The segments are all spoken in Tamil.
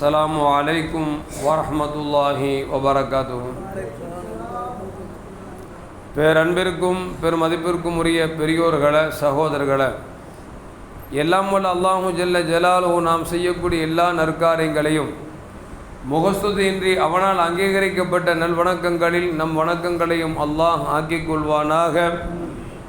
السلام عليكم ورحمة الله وبركاته பேரன்பிற்கும் பெருமதிப்பிற்கும் உரிய பெரியோர்களை சகோதரர்களை எல்லாம் வல்ல அல்லாஹு ஜல்ல ஜலாலுஹு நாம் செய்யக்கூடிய எல்லா நற்காரியங்களையும் முகஸ்துதியின்றி அவனால் அங்கீகரிக்கப்பட்ட நல்வணக்கங்களில் நம் வணக்கங்களையும் அல்லாஹ் ஆக்கிக் கொள்வானாக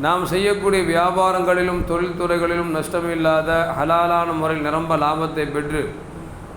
நாம் செய்யக்கூடிய வியாபாரங்களிலும் தொழில்துறைகளிலும் நஷ்டமில்லாத ஹலாலான முறையில் நிரம்ப லாபத்தை பெற்று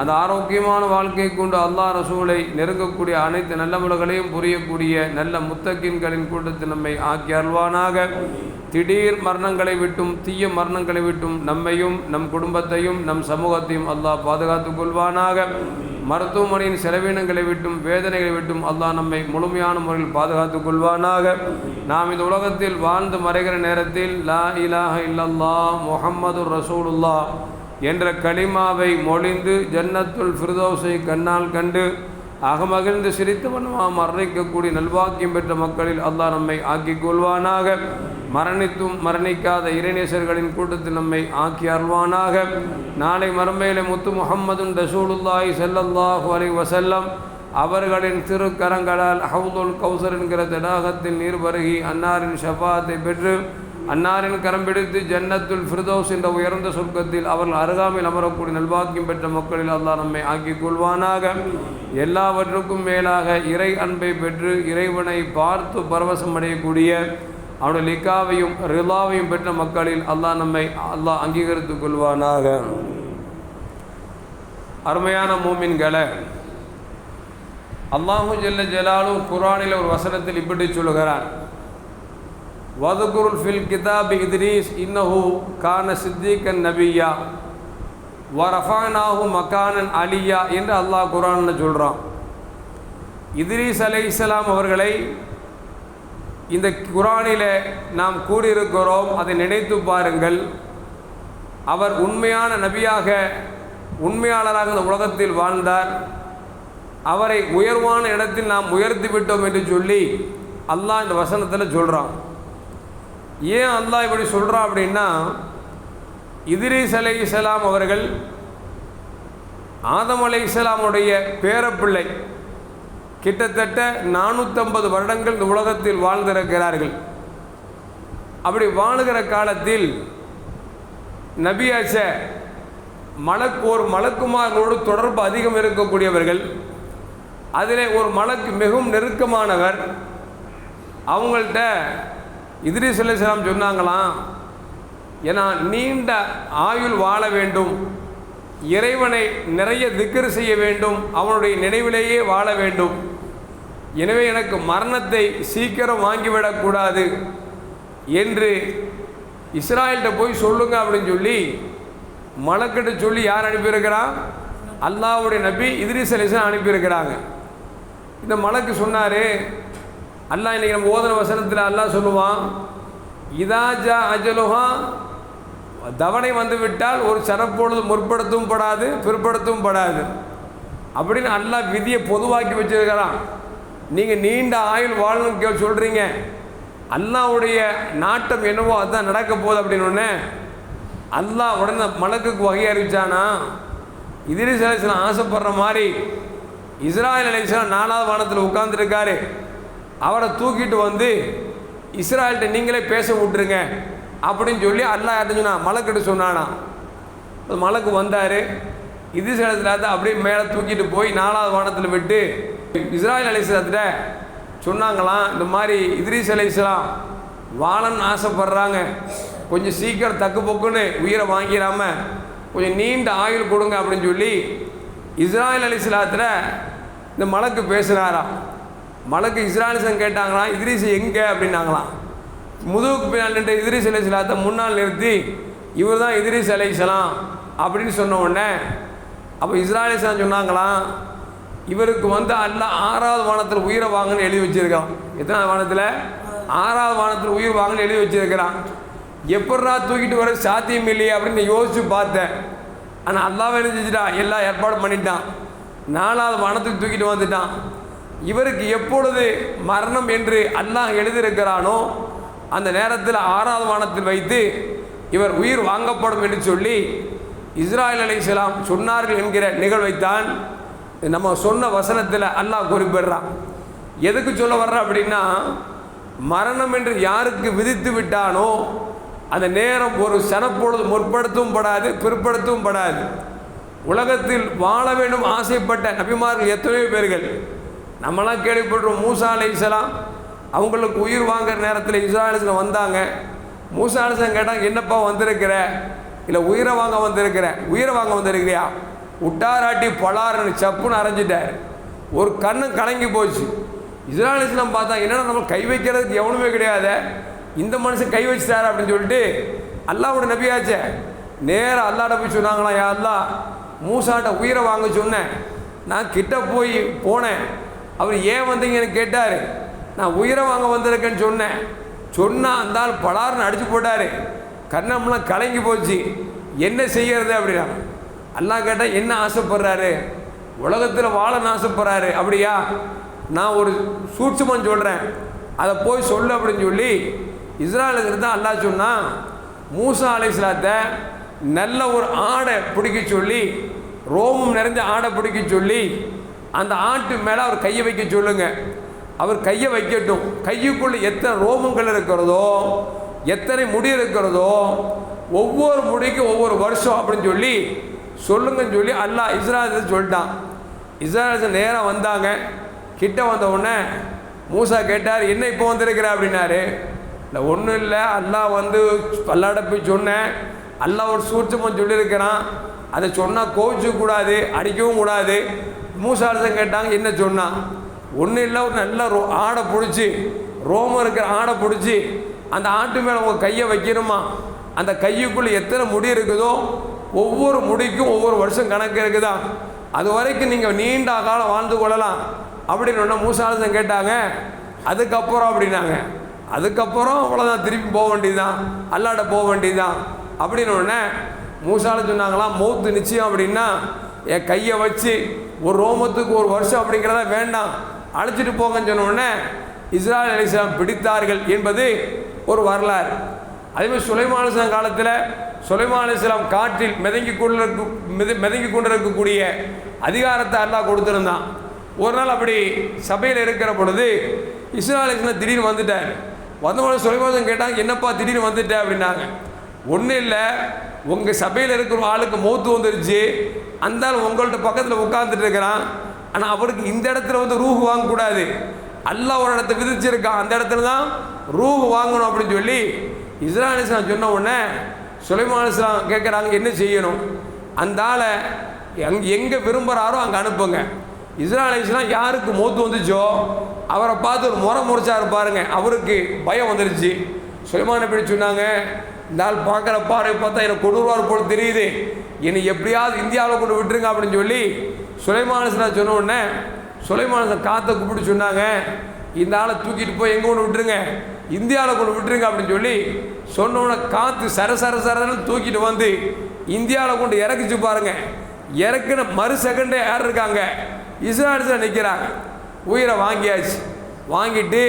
அந்த ஆரோக்கியமான வாழ்க்கை கொண்டு அல்லாஹ் ரசூலை நெருங்கக்கூடிய அனைத்து நல்லவர்களையும் புரியக்கூடிய நல்ல முத்தக்கின்களின் கூட்டத்தில் நம்மை ஆக்கி அருள்வானாக. திடீர் மரணங்களை விட்டும் தீய மரணங்களை விட்டும் நம்மையும் நம் குடும்பத்தையும் நம் சமூகத்தையும் அல்லாஹ் பாதுகாத்து கொள்வானாக. மருத்துவமனையின் செலவினங்களை விட்டும் வேதனைகளை விட்டும் அல்லாஹ் நம்மை முழுமையான முறையில் பாதுகாத்து கொள்வானாக. நாம் இந்த உலகத்தில் வாழ்ந்து மறைகிற நேரத்தில் லா இலாஹ இல்லல்லா முஹம்மது ரசூலுல்லா என்ற கலிமாவை மொழிந்து ஜன்னத்துல் ஃபிர்தோஸை கண்ணால் கண்டு அகமகிழ்ந்து சிரித்தவனமாக மரணிக்கக்கூடிய நல்வாக்கியம் பெற்ற மக்களில் அல்லாஹ் நம்மை ஆக்கிக் கொள்வானாக. மரணித்தும் மரணிக்காத இறைநேசர்களின் கூட்டத்தில் நம்மை ஆக்கி அருள்வானாக. நாளை மறுமையில முத்து முகம்மதுன் ரசூலுல்லாய் செல்லல்லாஹு அலைஹி வசல்லம் அவர்களின் திருக்கரங்களால் ஹவுதுல் கௌசர் என்கிற தடாகத்தில் நீர் பருகி அன்னாரின் ஷபாத்தை பெற்று அன்னாரின் கரம் பிடித்து ஜன்னத்துல் ஃபிர்தோஸ் என்ற உயர்ந்த சொர்க்கத்தில் அவர்கள் அருகாமையில் அமரக்கூடிய நல்வாக்கியம் பெற்ற மக்களில் அல்லாஹ் நம்மை ஆக்கிக் கொள்வானாக. எல்லாவற்றுக்கும் மேலாக இறை அன்பை பெற்று இறைவனை பார்த்து பரவசம் அடையக்கூடிய அவனுடைய லிக்காவையும் ரிலாவையும் பெற்ற மக்களில் அல்லாஹ் நம்மை அல்லாஹ் அங்கீகரித்துக் கொள்வானாக. அருமையான மூமின்களை அல்லாஹு ஜெல்ல ஜலாலு குரானில் ஒரு வசனத்தில் இப்படி சொல்கிறான் வதுகுருல் ஃபில் கிதாப் இத்ரீஸ் இன்னஹு கான சித்திகன் நபியா. வரஃபானாஹு மக்கானன் அலியா என்று அல்லாஹ் குரான்னு சொல்கிறான் இத்ரீஸ் அலை இஸ்லாம் அவர்களை இந்த குரானில் நாம் கூறியிருக்கிறோம் அதை நினைத்து பாருங்கள். அவர் உண்மையான நபியாக உண்மையாளராக இந்த உலகத்தில் வாழ்ந்தார். அவரை உயர்வான இடத்தில் நாம் உயர்த்தி விட்டோம் என்று சொல்லி அல்லாஹ் இந்த வசனத்தில் சொல்கிறான் ஏன் அல்லாஹ் இப்படி சொல்கிறா அப்படின்னா இதிரீஸ் அலை இஸ்லாம் அவர்கள் ஆதம் அலை இஸ்லாமுடைய பேரப்பிள்ளை கிட்டத்தட்ட நானூற்றம்பது வருடங்கள் இந்த உலகத்தில் வாழ்ந்திருக்கிறார்கள். அப்படி வாழுகிற காலத்தில் நபியாச்ச மலக்கு ஒரு மலக்குமாரோடு தொடர்பு அதிகம் இருக்கக்கூடியவர்கள் அதில் ஒரு மலக்கு மிகவும் நெருக்கமானவர் அவங்கள்ட்ட இதிரி சொல்லலாம் சொன்னாங்களாம் ஏன்னா நீண்ட ஆயுள் வாழ வேண்டும் இறைவனை நிறைய திக்கர் செய்ய வேண்டும் அவனுடைய நினைவிலேயே வாழ வேண்டும். எனவே எனக்கு மரணத்தை சீக்கிரம் வாங்கிவிடக்கூடாது என்று இஸ்ராயல்கிட்ட போய் சொல்லுங்க அப்படின்னு சொல்லி மலக்கிட்ட சொல்லி யார் அனுப்பியிருக்கிறான் அல்லாவுடைய நபி இதிரிஸ் அலிசன் அனுப்பியிருக்கிறாங்க. இந்த மலக்கு சொன்னார் அல்லாஹ் இன்றைக்கி நம்ம ஓதன வசனத்தில் அல்லாஹ் சொல்லுவான் இதாஜா அஜலுஹா. தவணை வந்து விட்டால் ஒரு சரப்பொழுது முற்படுத்தவும் படாது பிற்படுத்தவும் படாது. அப்படின்னு அல்லாஹ் விதியை பொதுவாக்கி வச்சிருக்கிறான். நீங்கள் நீண்ட ஆயுள் வாழணும் கே சொல்கிறீங்க அல்லாவுடைய நாட்டம் என்னவோ அதுதான் நடக்க போகுது அப்படின்னு ஒன்று அல்லாஹ் உடனே மலக்குக்கு வகை அறிவிச்சானா? இதிரி சில ஆசைப்படுற மாதிரி இஸ்ராயல் அலிஸ்லாம் நாலாவது வானத்தில் உட்காந்துருக்காரு அவரை தூக்கிட்டு வந்து இஸ்ராயல்கிட்ட நீங்களே பேச விட்டுருங்க அப்படின்னு சொல்லி அல்லாஹ் யாருன்னா மலக்கிட்ட சொன்னானா? மலக்கு வந்தார். இது சிலத்தில் அப்படியே மேலே தூக்கிட்டு போய் நாலாவது வானத்தில் விட்டு இஸ்ராயல் அலிஸ்லாத்திட்ட சொன்னாங்களாம் இந்த மாதிரி இத்ரீஸ் அலிஸ்லாம் வாழன்னு ஆசைப்படுறாங்க. கொஞ்சம் சீக்கிரம் தக்கு பொக்குன்னு உயிரை வாங்கிடாம கொஞ்சம் நீண்ட ஆயுள் கொடுங்க அப்படின்னு சொல்லி இஸ்ராயல் அலிஸ்லாத்தில் இந்த மலக்கு பேசுனாராம். மலக்கு இஸ்ராலிசன் கேட்டாங்களாம் இதிரிசு எங்கே அப்படின்னாங்களாம். முதுகுக்கு பின்னால் நின்ற இதிரிஸ் அலைசலாத்தை முன்னால் நிறுத்தி இவர் தான் இதிரிஸ் அலைசலாம் அப்படின்னு சொன்ன உடனே அப்போ இஸ்ராலிசன் சொன்னாங்களாம் இவருக்கு வந்து அல்ல ஆறாவது வானத்தில் உயிரை வாங்கன்னு எழுதி வச்சிருக்கான். எத்தனாவது வானத்தில்? ஆறாவது வானத்தில் உயிர் வாங்கன்னு எழுதி வச்சிருக்கிறான். எப்படா தூக்கிட்டு வர சாத்தியம் இல்லையே அப்படின்னு யோசித்து பார்த்தேன். ஆனால் அல்லாவே என்ன செஞ்சுட்டான்? எல்லா ஏற்பாடும் பண்ணிட்டான். நாலாவது வானத்துக்கு தூக்கிட்டு வந்துட்டான். இவருக்கு எப்பொழுது மரணம் என்று அல்லாஹ் எழுதியிருக்கிறானோ அந்த நேரத்தில் ஆறாவது வானத்தில் வைத்து இவர் உயிர் வாங்கப்படும் என்று சொல்லி இஸ்ராயல் அலிஸ்லாம் சொன்னார்கள் என்கிற நிகழ்வைத்தான் நம்ம சொன்ன வசனத்தில் அல்லாஹ் குறிப்பிடுறான். எதுக்கு சொல்ல வர்ற அப்படின்னா மரணம் என்று யாருக்கு விதித்து விட்டானோ அந்த நேரம் ஒரு சனப்பொழுது முற்படுத்தவும் படாது பிற்படுத்தவும் படாது. உலகத்தில் வாழ வேண்டும் ஆசைப்பட்ட நபிமார்கள் எத்தனையோ பேர்கள் நம்மளாம் கேள்விப்படுறோம் மூசா அலைஹிஸ்ஸலாம் அவங்களுக்கு உயிர் வாங்குற நேரத்தில் இஸ்ராயலில் வந்தாங்க. மூசா அலிசன் கேட்டாங்க என்னப்பா வந்திருக்கிற? இல்லை உயிரை வாங்க வந்திருக்கிற? உயிரை வாங்க வந்திருக்கிறியா? உட்டாராட்டி பலாருன்னு சப்புன்னு அரைஞ்சிட்டார். ஒரு கண்ணு கலங்கி போச்சு. இஸ்ராயல் இஸ்லாம் பார்த்தா என்னடா நம்ம கை வைக்கிறதுக்கு எவனுமே கிடையாது? இந்த மனுஷன் கை வச்சுட்டாரு? அப்படின்னு சொல்லிட்டு அல்லாவோட நபியாச்சே நேராக அல்லாட போய் சொன்னாங்களா யா அல்லா மூசாட்ட உயிரை வாங்க சொன்னேன். நான் கிட்ட போய் போனேன். அவர் ஏன் வந்தீங்கன்னு கேட்டார். நான் உயிரை வாங்க வந்திருக்கேன்னு சொன்னேன். சொன்னால் அந்த ஆள் பலார்னு அடித்து போட்டார். கண்ணம்லாம் கலங்கி போச்சு. என்ன செய்கிறது அப்படின்னா அல்லாஹ் கேட்டால் என்ன ஆசைப்படுறாரு? உலகத்தில் வாழன்னு ஆசைப்படுறாரு. அப்படியா? நான் ஒரு சூட்சுமம் சொல்கிறேன் அதை போய் சொல்லு அப்படின்னு சொல்லி இஸ்ராயலுக்கு தான் அல்லாஹ் சொன்னால் மூசா அலைஸ்லாத்தை நல்ல ஒரு ஆடை பிடிக்க சொல்லி ரோமம் நிறைஞ்ச ஆடை பிடிக்க சொல்லி அந்த ஆட்டு மேலே அவர் கையை வைக்க சொல்லுங்கள் அவர் கையை வைக்கட்டும். கையுக்குள்ளே எத்தனை ரோமங்கள் இருக்கிறதோ எத்தனை முடி இருக்கிறதோ ஒவ்வொரு முடிக்கும் ஒவ்வொரு வருஷம் அப்படின்னு சொல்லி சொல்லுங்கன்னு சொல்லி அல்லாஹ் இஸ்ராஜன் சொல்லிட்டான். இஸ்ராஜன் நேராக வந்தாங்க. கிட்ட வந்த உடனே மூசா கேட்டார் என்ன இப்போ வந்திருக்கிற? அப்படின்னாரு. இல்லை ஒன்றும் இல்லை. அல்லாஹ் வந்து அல்லாட போய் சொன்னேன். அல்லாஹ் ஒரு சூட்சமாக சொல்லியிருக்கிறான். அதை சொன்னால் கோவிச்சுக்க கூடாது அடிக்கவும் கூடாது. மூசாரசன் கேட்டாங்க என்ன சொன்னான் ஒன்றும் இல்லை ஒரு நல்ல ரோ ஆடை பிடிச்சி ரோமம் இருக்கிற ஆடை பிடிச்சி அந்த ஆட்டு மேலே உங்கள் கையை வைக்கணுமா? அந்த கையுக்குள்ளே எத்தனை முடி இருக்குதோ ஒவ்வொரு முடிக்கும் ஒவ்வொரு வருஷம் கணக்கு இருக்குதா? அது வரைக்கும் நீங்கள் நீண்ட காலம் வாழ்ந்து கொள்ளலாம். அப்படின்னு ஒன்று மூசாலசன் கேட்டாங்க அதுக்கப்புறம் அப்படின்னாங்க. அதுக்கப்புறம் அவ்வளோதான் திருப்பி போக வேண்டியதுதான் அல்லாட போக வேண்டியதுதான். அப்படின்னு உடனே மூசால சொன்னாங்களாம் மௌத்து நிச்சயம் அப்படின்னா என் கையை வச்சு ஒரு ரோமத்துக்கு ஒரு வருஷம் அப்படிங்கிறத வேண்டாம். அழைச்சிட்டு போங்கன்னு சொன்னோடனே இஸ்ராயல் அலிஸ்லாம் பிடித்தார்கள் என்பது ஒரு வரலாறு. அதேமாதிரி சுலைமான் காலத்தில் சுலைமான் அலிஸ்லாம் காற்றில் மிதங்கி கொண்டிருக்க மித மிதங்கி கொண்டிருக்கக்கூடிய அதிகாரத்தை அல்லாஹ் கொடுத்துருந்தான். ஒரு நாள் அப்படி சபையில் இருக்கிற பொழுது இஸ்ரா அலிஸ்லாம் திடீர்னு வந்துட்டார். வந்தவொடனே சுலைமான் கேட்டாங்க என்னப்பா திடீர்னு வந்துட்டேன் அப்படின்னாங்க. ஒன்றும் இல்லை. உங்கள் சபையில் இருக்கிற ஆளுக்கு மௌத்து வந்துருச்சு. அந்த ஆள் உங்கள்கிட்ட பக்கத்தில் உட்காந்துட்டு இருக்கிறான். ஆனால் அவருக்கு இந்த இடத்துல வந்து ரூஹு வாங்கக்கூடாது அல்லாஹ் ஒரு இடத்த விதிச்சிருக்கான் அந்த இடத்துல தான் ரூஹு வாங்கணும் அப்படின்னு சொல்லி இஸ்ராயல் இஸ்லாம் சொன்ன உடனே சுலைமான் இஸ்லாம் கேட்குறாங்க என்ன செய்யணும்? அந்த ஆளை எங் எங்கே விரும்புகிறாரோ அங்கே அனுப்புங்க. இஸ்ராயல் இஸ்லாம் யாருக்கு மௌத்து வந்துச்சோ அவரை பார்த்து ஒரு முறை முறைச்சா இருப்பாருங்க. அவருக்கு பயம் வந்துருச்சு. சுலைமான் எப்படி சொன்னாங்க இந்த பார்க்குற பார்வை பார்த்தா எனக்கு கொடூர்வார் போல் தெரியுது. என்னை எப்படியாவது இந்தியாவில் கொண்டு விட்டுருங்க அப்படின்னு சொல்லி சுலைமானசன் சொன்ன உடனே சுலைமானசன் காற்றை கூப்பிட்டு சொன்னாங்க இந்த ஆளை தூக்கிட்டு போய் எங்கே கொண்டு விட்டுருங்க? இந்தியாவில் கொண்டு விட்டுருங்க அப்படின்னு சொல்லி சொன்னோன்னே காற்று சர சர சரன்னு தூக்கிட்டு வந்து இந்தியாவில் கொண்டு இறக்கிச்சு பாருங்க. இறக்குன மறு செகண்டே யார் இருக்காங்க? இஸ்ராயல்ஸில் நிற்கிறாங்க உயிரை வாங்கியாச்சு. வாங்கிட்டு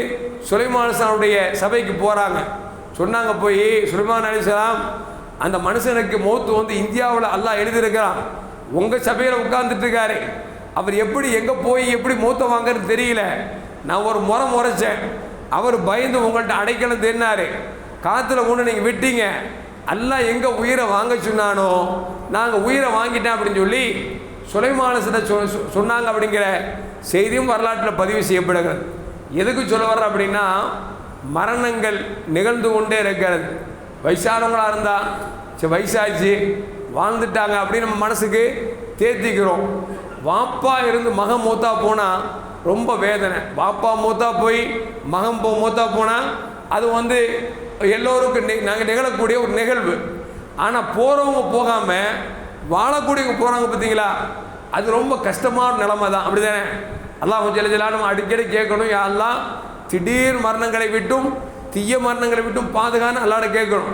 சுலைமானசனுடைய சபைக்கு போகிறாங்க சொன்னாங்க போய் சுலைமான் அலிசலாம் அந்த மனுஷனுக்கு மௌத்து வந்து இந்தியாவில் அல்லாஹ் எழுதியிருக்கிறான். உங்கள் சபையில் உட்கார்ந்துட்டு இருக்காரு அவர் எப்படி எங்கே போய் எப்படி மூத்த வாங்கன்னு தெரியல. நான் ஒரு முறை முறைச்சேன். அவர் பயந்து உங்கள்கிட்ட அடைக்கலம் தேடினாரு. காற்றுல கொண்டு நீங்கள் விட்டீங்க. எல்லாம் எங்கே உயிரை வாங்க சொன்னானோ நாங்கள் உயிரை வாங்கிட்டேன் அப்படின்னு சொல்லி சுலைமானசிட்ட சொ சொ- சொன்னாங்க அப்படிங்கிற செய்தியும் வரலாற்றில் பதிவு செய்யப்படுகிறது. எதுக்கு சொல்ல வர்ற அப்படின்னா மரணங்கள் நிகழ்ந்து கொண்டே இருக்கிறது. வயசானவங்களாக இருந்தால் சரி வயசாச்சு வாழ்ந்துட்டாங்க அப்படின்னு நம்ம மனசுக்கு தேத்திக்கிறோம். வாப்பா இருந்து மகன் மூத்தா போனால் ரொம்ப வேதனை. வாப்பா மூத்தா போய் மகன் போ மூத்தா போனால் அது வந்து எல்லோருக்கும் நி- நாங்கள் நிகழக்கூடிய ஒரு நிகழ்வு. ஆனால் போகிறவங்க போகாமல் வாழக்கூடியவங்க போகிறாங்க பார்த்தீங்களா அது ரொம்ப கஷ்டமான நிலமை தான் அப்படி தானே அல்லாஹ் ஜெல ஜலாலும் அடிக்கடி கேட்கணும் யாரெல்லாம் திடீர் மரணங்களை விட்டும் தீய மரணங்களை விட்டும் பாதுகான்னு அல்லாட கேட்கணும்.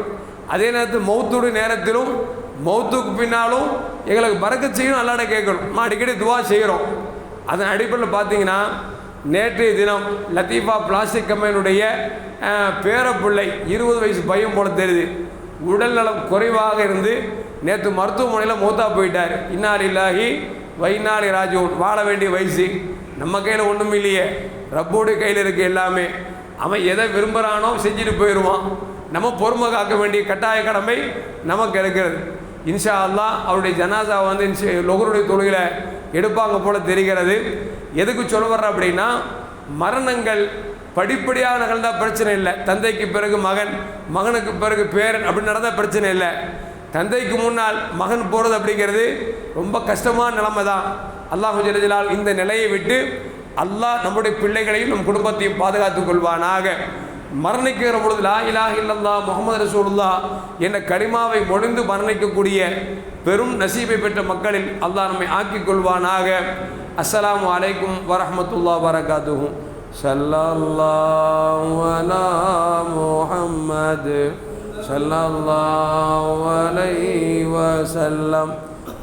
அதே நேரத்தில் மௌத்துடைய நேரத்திலும் மௌத்துக்கு பின்னாலும் எங்களுக்கு பறக்க செய்யணும் அல்லாட கேட்கணும். நான் அடிக்கடி துவா செய்கிறோம். அதன் அடிப்படையில் பார்த்தீங்கன்னா நேற்றைய தினம் லத்தீஃபா பிளாஸ்டிக் கம்பெனியுடைய பேரப்பிள்ளை இருபது வயசு பையன் போல தெரியுது. உடல் நலம் குறைவாக இருந்து நேற்று மருத்துவமனையில் மூத்தா போயிட்டார். இன்னார் இல்லாஹி வைநாளி ராஜூன் வாழ வேண்டிய வயசு. நம்ம கையில் ஒன்றும் இல்லையே. ரப்போடைய கையில் இருக்குது எல்லாமே. அவன் எதை விரும்புகிறானோ செஞ்சுட்டு போயிடுவான். நம்ம பொறுமை காக்க வேண்டிய கட்டாய கடமை நமக்கு இருக்கிறது. இன்ஷா அல்லா அவருடைய ஜனாசா வந்து இன்ஷா லொகருடைய தொழுகையில் எடுப்பாங்க போல தெரிகிறது. எதுக்கு சொல்ல வர்ற அப்படின்னா மரணங்கள் படிப்படியாக நிகழ்ந்தால் பிரச்சனை இல்லை. தந்தைக்கு பிறகு மகன் மகனுக்கு பிறகு பேரன் அப்படி நடந்தால் பிரச்சனை இல்லை. தந்தைக்கு முன்னால் மகன் போகிறது அப்படிங்கிறது ரொம்ப கஷ்டமான நிலைமை தான் அல்லாஹு ஜலஜலால் இந்த நிலையை விட்டு அல்லாஹ் நம்முடைய பிள்ளைகளையும் நம் குடும்பத்தையும் பாதுகாத்துக் கொள்வானாக. மரணிக்கிற பொழுது லா இலாஹ் இல்லல்லா முகமது ரசூல்லா என்ற கரிமாவை மொழிந்து மரணிக்கக்கூடிய பெரும் நசீபை பெற்ற மக்களில் அல்லாஹ் நம்மை ஆக்கிக் கொள்வானாக. அஸ்லாம் அலைக்கும் வரமத்துல்லா வரகாத்துகும் ஸல்லல்லாஹு அலா முஹம்மது. ஸல்லல்லாஹு அலைஹி வஸல்லம்.